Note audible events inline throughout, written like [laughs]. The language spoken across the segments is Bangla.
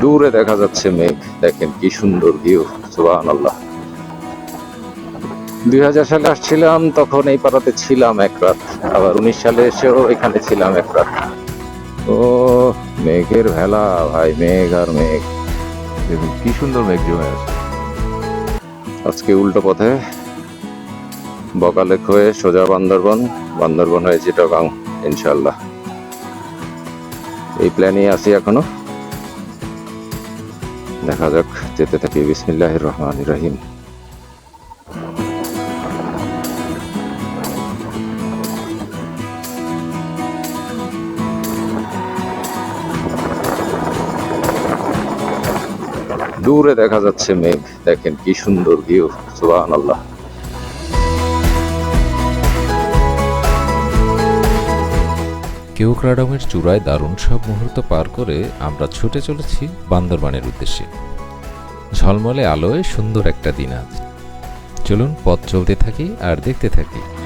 দূরে দেখা যাচ্ছে মেঘ। দেখেন কি সুন্দর ভিউ সুবাহ আল্লাহ দুই হাজার সালে আসছিলাম, তখন এই পাড়াতে ছিলাম এক রাত। আবার উনিশ সালে এসেও এখানে ছিলাম এক রাত। ও, মেঘের ভেলা ভাই, মেঘ আর মেঘ। দেখুন কি সুন্দর মেঘ জমে আছে। আজকে উল্টো পথে বকালেক হয়ে সোজা বান্দরবন বান্দরবন হয়ে চিটাগাং ইনশাল্লাহ এই প্ল্যানই আছি এখনও। দেখা যাক, যেতে থাকি। বিসমিল্লাহ রহমান রহিম। দূরে দেখা যাচ্ছে মেঘ। দেখেন কি সুন্দর ভিউ সুবাহ আল্লাহ কেওক্রাডমের চূড়ায় দারুণ সব মুহূর্ত পার করে আমরা ছুটে চলেছি বান্দরবানের উদ্দেশ্যে। ঝলমলে আলোয় সুন্দর একটা দিন আজ। চলুন পথ চলতে থাকি আর দেখতে থাকি।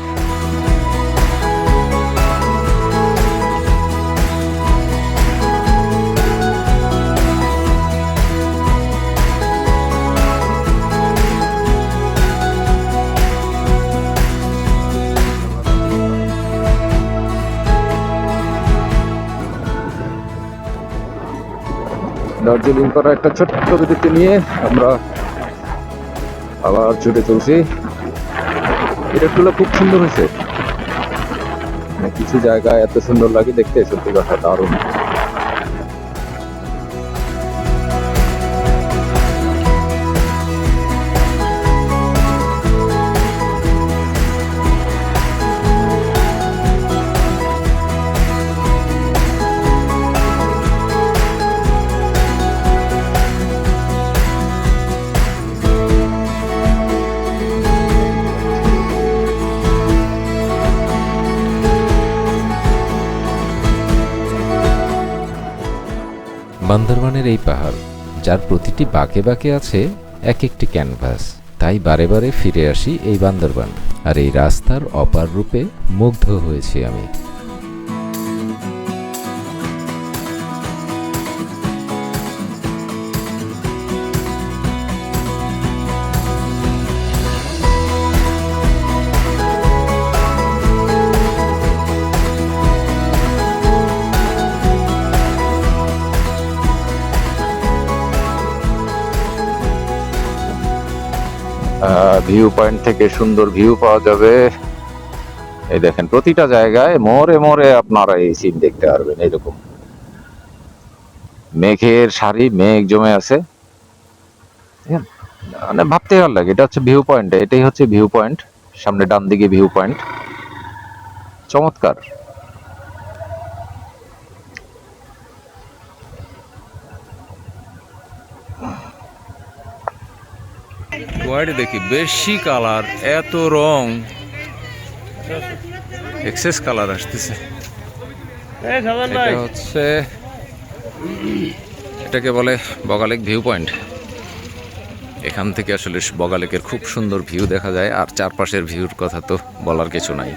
দার্জিলিং করা একটা ছোট্ট বিদ্যুৎকে নিয়ে আমরা আবার ছুটে চলছি। এটাগুলো খুব সুন্দর হয়েছে। মানে কিছু জায়গায় এত সুন্দর লাগে দেখতে, সত্যি কথা, দারুণ। বান্দরবানের এই পাহাড়, যার প্রতিটি বাঁকে বাঁকে আছে এক একটি ক্যানভাস। তাই বারে বারে ফিরে আসি এই বান্দরবান, আর এই রাস্তার অপার রূপে মুগ্ধ হয়েছি আমি। ভিউ পয়েন্ট থেকে সুন্দর ভিউ পাওয়া যাবে। এই দেখেন, প্রতিটা জায়গায় মোড়ে মোড়ে আপনারা এই সিন দেখতে পারবেন, এরকম। মেঘের সারি, মেঘ জমে আছে? মানে ভাবতে ভালো লাগে, এটা হচ্ছে ভিউ পয়েন্ট এটাই হচ্ছে ভিউ পয়েন্ট সামনে ডান দিকে ভিউ পয়েন্ট চমৎকার। হোয়াইট দেখি বেশি কালার এত রং। এক্সেস কালার আসতেছে। এটা হচ্ছে এটাকে বলে বগালেক ভিউ পয়েন্ট এখান থেকে আসলে বগালেকের খুব সুন্দর ভিউ দেখা যায় আর চারপাশের ভিউর কথা তো বলার কিছু নাই।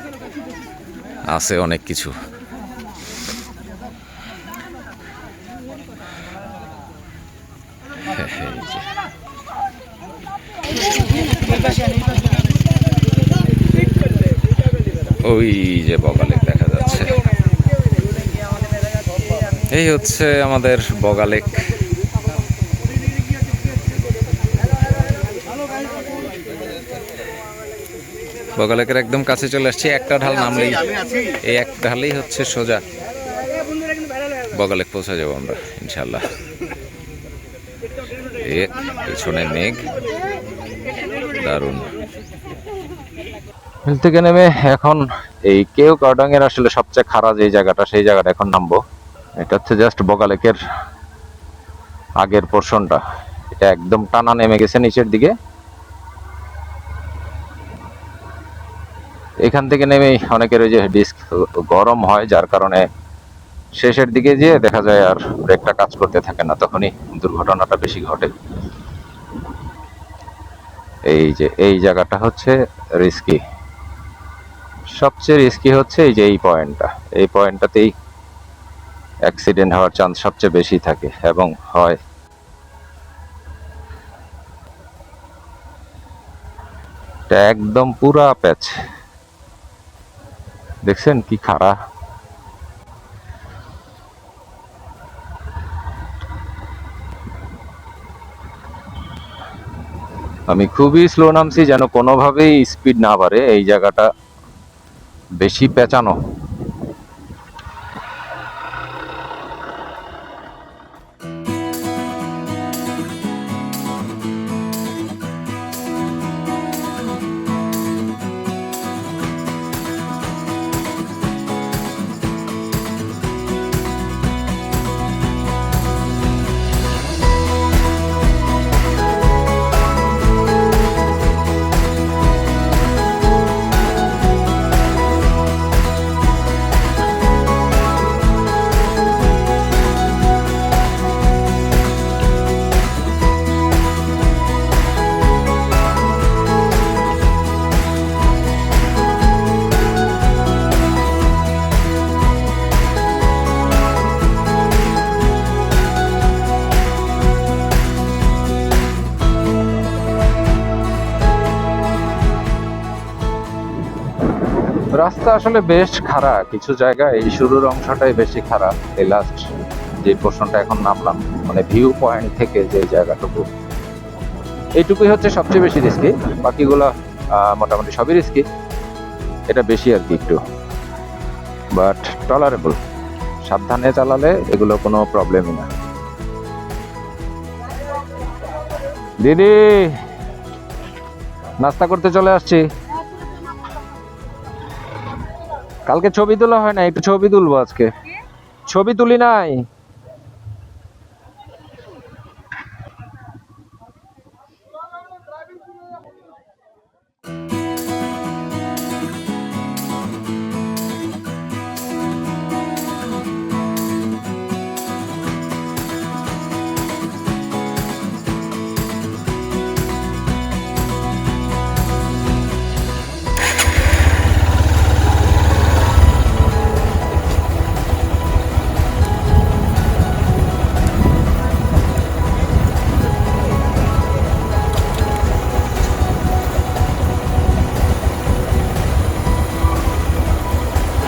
আছে অনেক কিছু। ওই যে বগালেক দেখা যাচ্ছে। এই হচ্ছে আমাদের বগালেক। বগালেকের একদম কাছে চলে আসছে। একটা ঢাল নামলেই এই এক ঢালেই হচ্ছে সোজা। বগালেক পৌঁছে যাব আমরা ইনশাল্লাহ এ পেছনে মেঘ। দারুণ। হিল থেকে নেমে এখন এই কেউ কার্ডাং এর আসলে সবচেয়ে খারাপ যে জায়গাটা, সেই জায়গাটা এখন নামবো। এটা হচ্ছে জাস্ট বগালেকের আগের পোর্শনটা এটা একদম টানা নেমে গেছে নিচের দিকে। এখান থেকে নেমেই অনেকের ওই যে ডিস্ক গরম হয়, যার কারণে শেষের দিকে যেয়ে দেখা যায় আর ব্রেকটা কাজ করতে থাকে না, তখনই দুর্ঘটনাটা বেশি ঘটে। এই যে, এই জায়গাটা হচ্ছে রিস্কি। সবচেয়ে রিস্কি হচ্ছে এই যে এই পয়েন্টটা এই পয়েন্টটাতেই অ্যাক্সিডেন্ট হওয়ার চান্স সবচেয়ে বেশি থাকে এবং হয়। একদম পুরা প্যাচ দেখছেন কি খাড়া? আমি খুবই স্লো নামছি যেন কোনোভাবেই স্পিড না বাড়ে। এই জায়গাটা বেশি পেঁচানো। রাস্তা আসলে বেশ খারাপ। কিছু জায়গায় এই শুরুর অংশটাই বেশি খারাপ। এই লাস্ট যে পোর্শনটা এখন নামলাম মানে ভিউ পয়েন্ট থেকে যে জায়গাটুকু। এইটুকুই হচ্ছে সবচেয়ে বেশি রিস্কি বাকিগুলো মোটামুটি সবই রিস্কি এটা বেশি আর কি একটু। বাট টলারেবল সাবধানে চালালে এগুলো কোনো প্রবলেমই না। দিদি! নাস্তা করতে চলে আসছি। কালকে ছবি তোলা হয় না একটু ছবি তুলবো আজকে। ছবি তুলি নাই?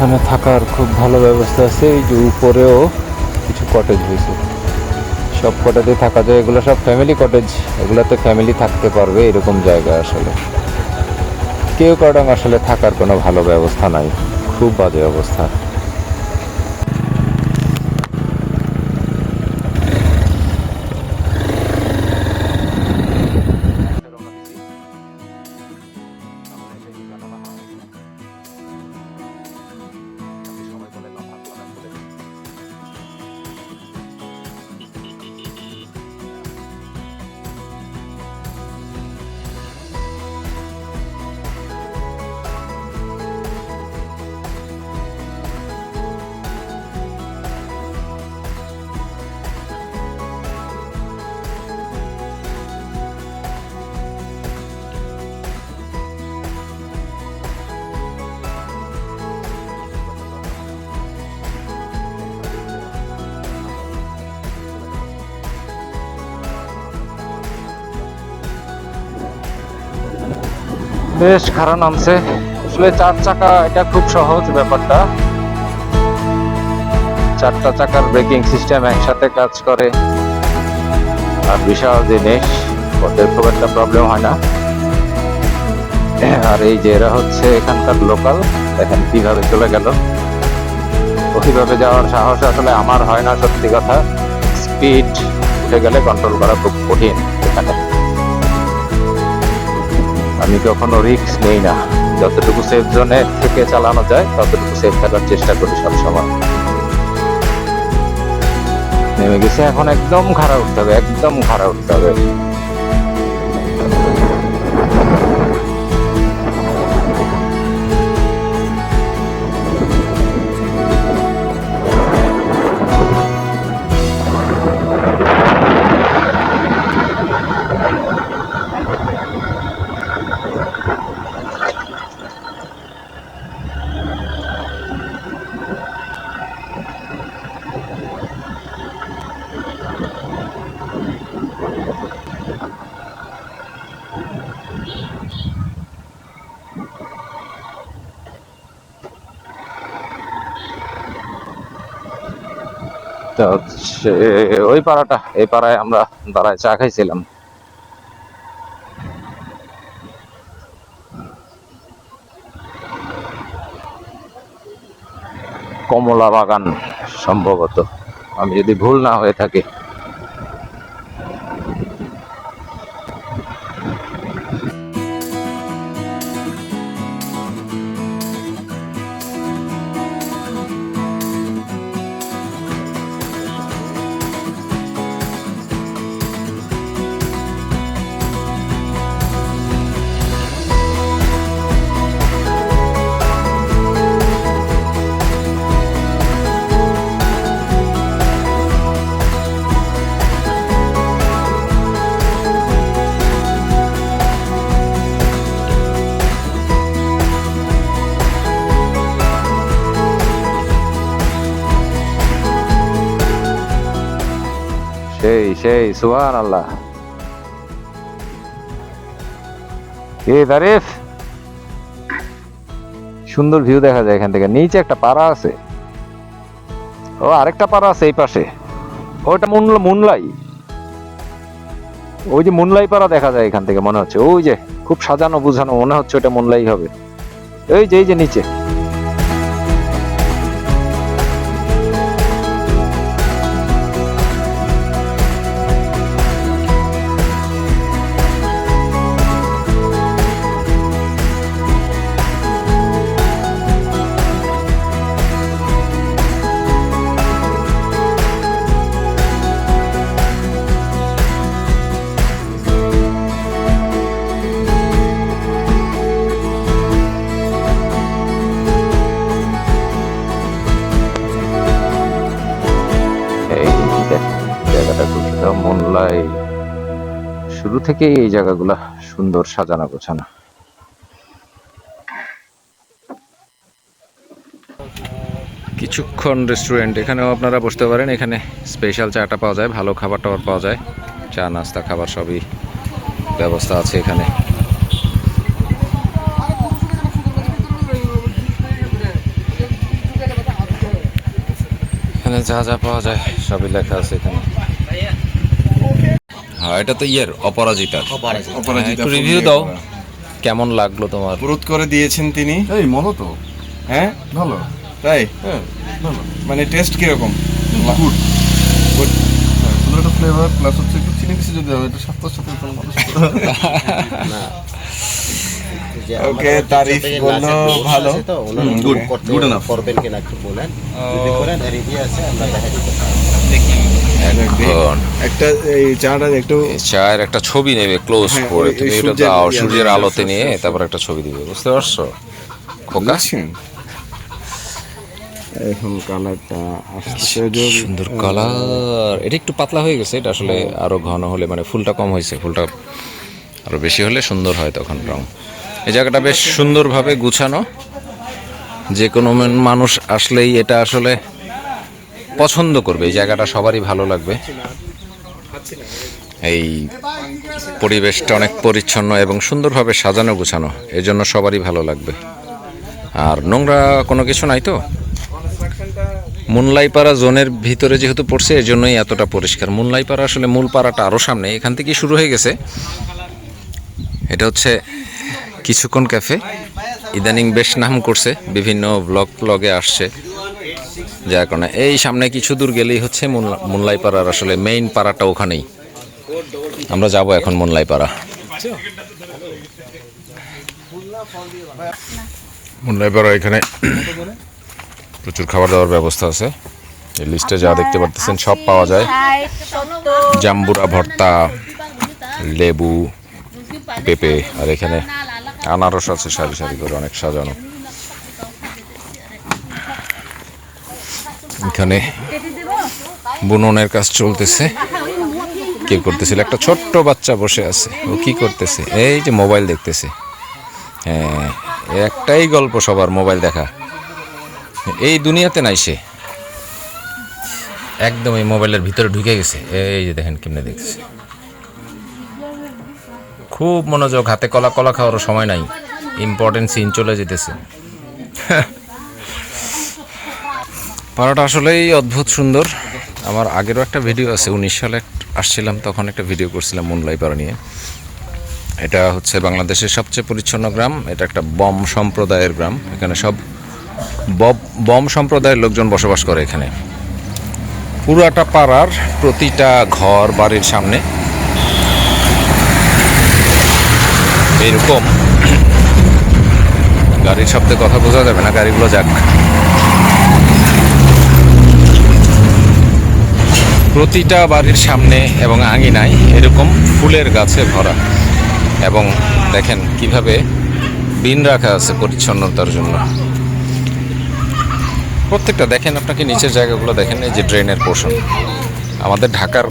এখানে থাকার খুব ভালো ব্যবস্থা আছে, এই যে উপরেও কিছু কটেজ হয়েছে সব কটেজে থাকা যায়, এগুলো সব ফ্যামিলি কটেজ এগুলোতে ফ্যামিলি থাকতে পারবে এরকম জায়গা আসলে। কেউ কারণ আসলে থাকার কোনো ভালো ব্যবস্থা নাই, খুব বাজে অবস্থা। বেশ খারাপ নামছে। আসলে চার চাকা, এটা খুব সহজ ব্যাপারটা। চারটা চাকার ব্রেকিং সিস্টেম একসাথে কাজ করে। আর বিশাল জিনিস ওদের খুব একটা প্রবলেম হয় না। আর এই যে এরা হচ্ছে এখানকার লোকাল দেখেন কীভাবে চলে গেল। ওইভাবে যাওয়ার সাহস আসলে আমার হয় না, সত্যি কথা। স্পিড উঠে গেলে কন্ট্রোল করা খুব কঠিন এখানে। আমি কখনো রিক্স নেই না। যতটুকু সেফ জোনে থেকে চালানো যায়, ততটুকু সেফ থাকার চেষ্টা করি সবসময়। নেমে গেছে, এখন একদম খারাপ উঠতে হবে, একদম খারাপ উঠতে হবে। ওই পাড়াটা, এই পাড়ায় আমরা দাঁড়ায় চা খাইছিলাম। কমলা বাগান সম্ভবত। আমি যদি ভুল না হয়ে থাকি সেই সুহান আল্লাহ এ তারিফ সুন্দর ভিউ দেখা যায় এখান থেকে। নিচে একটা পাড়া আছে। ও, আরেকটা পাড়া আছে এই পাশে। ওটা মুন, মুনলাই। ওই যে মুনলাই পাড়া দেখা যায় এখান থেকে মনে হচ্ছে। ওই যে, খুব সাজানো বুঝানো মনে হচ্ছে ওটা মুনলাই হবে। এই যে এই যে নিচে। শুরু থেকেই এই জায়গাগুলা সুন্দর সাজানো গোছানো। কিছুক্ষণ রেস্টুরেন্ট এখানেও আপনারা বসতে পারেন। এখানে স্পেশাল চাটা পাওয়া যায়, ভালো খাবার টাবার পাওয়া যায়। চা, নাস্তা, খাবার সবই ব্যবস্থা আছে এখানে। এখানে যা যা পাওয়া যায় সবই লেখা আছে এখানে। হ্যাঁ এটা তো ইয়ের অপরাজিতার। অপরাজিতা। হ্যাঁ, রিভিউ দাও। কেমন লাগল তোমার? পুরুত করে দিয়েছেন তিনি। এই মনো তো। হ্যাঁ? ভালো। তাই? হ্যাঁ ভালো। মানে টেস্ট কীরকম? Good Good. সুন্দর একটা ফ্লেভার প্লাস হচ্ছে একটু চিনি বেশি যদি হবে একটু স্বাস্থ্যের সাথে কোনো মানুষ ওকে [laughs] তারিফ বলল ভালো। good, good enough. করবেন কিনা একটু বলেন। যদি করেন রেডি আছে আমরা দেখা দিতে পারি এখন একটা এই চাটা একটু চায়ের একটা ছবি নেবে ক্লোজ হ্যাঁ, করে। তুমি এটা দাও সূর্যের আলোতে নিয়ে তারপর একটা ছবি দিবে বুঝতে পারছ? খোকা? এখন কালারটা সুন্দর কালার। এটা একটু পাতলা হয়ে গেছে এটা আসলে আরও ঘন হলে মানে ফুলটা কম হয়েছে ফুলটা আরও বেশি হলে সুন্দর হয় তখন রং। এই জায়গাটা বেশ সুন্দরভাবে গুছানো। যে কোনো মান- মানুষ আসলেই এটা আসলে পছন্দ করবে, এই জায়গাটা সবারই ভালো লাগবে। এই পরিবেশটা অনেক পরিচ্ছন্ন এবং সুন্দরভাবে সাজানো গুছানো এই জন্য সবারই ভালো লাগবে। আর নোংরা কোনো কিছু নাই তো? মুনলাইপাড়া জোনের ভিতরে যেহেতু পড়ছে এই জন্যই এতটা পরিষ্কার। মুনলাইপাড়া আসলে মূল পাড়াটা আরও সামনে, এখান থেকেই শুরু হয়ে গেছে। এটা হচ্ছে কিছুক্ষণ ক্যাফে। ইদানিং বেশ নাম করছে, বিভিন্ন ব্লগ ব্লগে আসছে। যার কারণে এই সামনে কিছু দূর গেলেই হচ্ছে মুনলাইপাড়ার আসলে মেইন পাড়াটা ওখানেই। আমরা যাব এখন মুনলাইপাড়া। মুনলাইপাড়া এখানে প্রচুর খাবার দাবার ব্যবস্থা আছে। এই লিস্টে যা দেখতে পারতেছেন সব পাওয়া যায়। জাম্বুরা ভর্তা, লেবু, পেঁপে, আর এখানে আনারস আছে সারি সারি করে অনেক সাজানো। এখানে বুননের কাজ চলতেছে। কে করতেছিল, একটা ছোট্ট বাচ্চা বসে আছে। ও কি করতেছে? এই যে মোবাইল দেখতেছে। হ্যাঁ একটাই গল্প সবার, মোবাইল দেখা। এই দুনিয়াতে নাই সে। একদম এই মোবাইলের ভিতরে ঢুকে গেছে। এই যে দেখেন কেমনে দেখছে খুব মনোযোগ, হাতে কলা কলা খাওয়ারও সময় নাই। ইম্পর্টেন্ট সিন চলে যেতেছে। পাড়াটা আসলেই অদ্ভুত সুন্দর। আমার আগেরও একটা ভিডিও আছে, উনিশ সালে আসছিলাম, তখন একটা ভিডিও করছিলাম মুনলাই পাড়া নিয়ে। এটা হচ্ছে বাংলাদেশের সবচেয়ে পরিচ্ছন্ন গ্রাম, এটা একটা বম সম্প্রদায়ের গ্রাম। এখানে সব বম সম্প্রদায়ের লোকজন বসবাস করে এখানে। পুরাটা পাড়ার প্রতিটা ঘর, বাড়ির সামনে এরকম। গাড়ির শব্দে কথা বোঝা যাবে না, গাড়িগুলো যাক। প্রতিটা বাড়ির সামনে এবং আঙিনায় এরকম ফুলের গাছে ভরা। এবং দেখেন কীভাবে বিন রাখা আছে পরিচ্ছন্নতার জন্য। প্রত্যেকটা, দেখেন আপনাকে নিচের জায়গাগুলো দেখেন, এই যে ড্রেনের পোর্শন আমাদের ঢাকার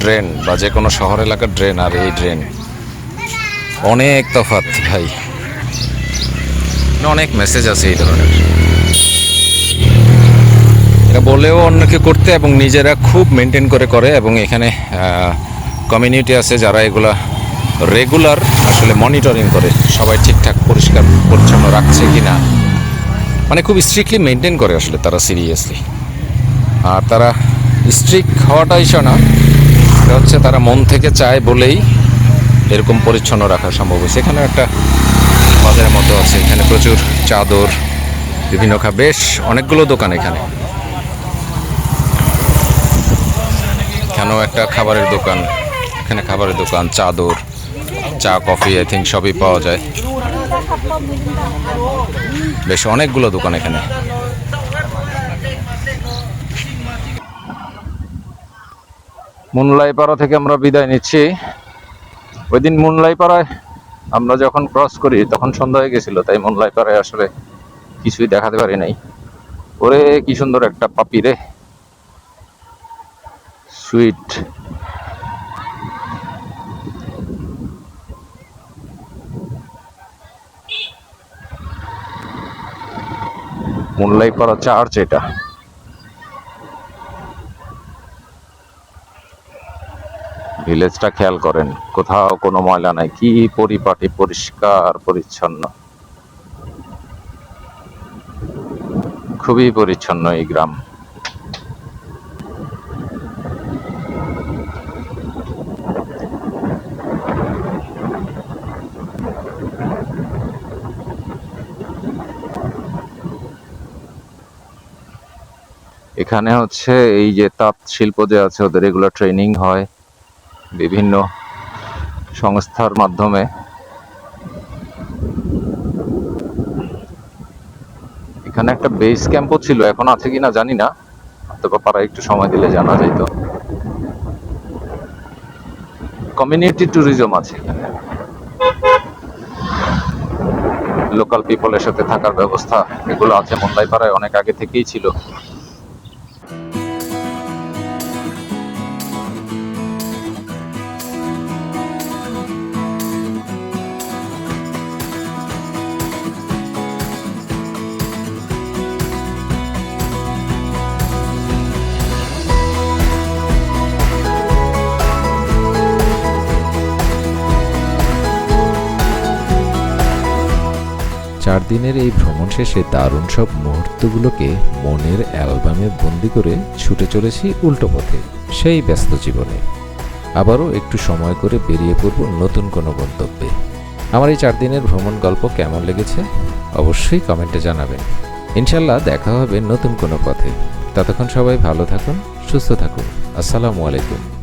ড্রেন বা যে কোনো শহর এলাকার ড্রেন আর এই ড্রেন অনেক তফাৎ ভাই। অনেক মেসেজ আছে এই ধরনের। বলেও অন্যকে করতে এবং নিজেরা খুব মেনটেন করে করে এবং এখানে কমিউনিটি আছে যারা এগুলা রেগুলার আসলে মনিটরিং করে, সবাই ঠিকঠাক পরিষ্কার পরিচ্ছন্ন রাখছে কি না মানে খুব স্ট্রিক্টলি মেনটেন করে আসলে তারা সিরিয়াসলি আর তারা স্ট্রিক্ট হওয়াটাই না, এটা হচ্ছে তারা মন থেকে চায় বলেই এরকম পরিচ্ছন্ন রাখা সম্ভব হয়েছে। এখানে একটা বাজারের মতো আছে, এখানে প্রচুর চাদর, বিভিন্ন খা বেশ অনেকগুলো দোকান এখানে। এখানেও একটা খাবারের দোকান। এখানে খাবারের দোকান, চাদর, চা, কফি আই থিঙ্ক সবই পাওয়া যায়। বেশ অনেকগুলো দোকান এখানে। মুনলাই পাড়া থেকে আমরা বিদায় নিচ্ছি। ওই দিন মুনলাই পাড়ায় আমরা যখন ক্রস করি, তখন সন্ধ্যা হয়ে গেছিল, তাই মুনলাই পাড়ায় আসলে কিছুই দেখাতে পারি নাই। ওরে, কি সুন্দর একটা পাপি রে। সুইট। মুনলাই পাড়া চার্চ এটা। ভিলেজটা খেয়াল করেন, কোথাও কোনো ময়লা নাই, কি পরিপাটি, পরিষ্কার, পরিচ্ছন্ন। খুবই পরিচ্ছন্ন এই গ্রাম। এখানে হচ্ছে এই যে তাঁত শিল্প যে আছে, ওদের এগুলো ট্রেনিং হয় বিভিন্ন সংস্থার মাধ্যমে। এখানে একটা বেস ক্যাম্পও ছিল, এখন আছে কিনা জানি না। তবে পাড়া একটু সময় দিলে জানা যেত কমিউনিটি ট্যুরিজম আছে এখানে। লোকাল পিপলের সাথে থাকার ব্যবস্থা এগুলো আছে মোল্লাই পাড়ায় অনেক আগে থেকেই ছিল। দিনের এই ভ্রমণ শেষে দারুণ সব মুহূর্তগুলোকে মনের অ্যালবামে বন্দি করে ছুটে চলেছি উল্টো পথে, সেই ব্যস্ত জীবনে। আবারও একটু সময় করে বেরিয়ে পড়ব নতুন কোনো গন্তব্যে। আমার এই চার দিনের ভ্রমণ গল্প কেমন লেগেছে? অবশ্যই কমেন্টে জানাবেন। ইনশাল্লাহ দেখা হবে নতুন কোনো পথে। ততক্ষণ সবাই ভালো থাকুন, সুস্থ থাকুন। আসসালামু আলাইকুম।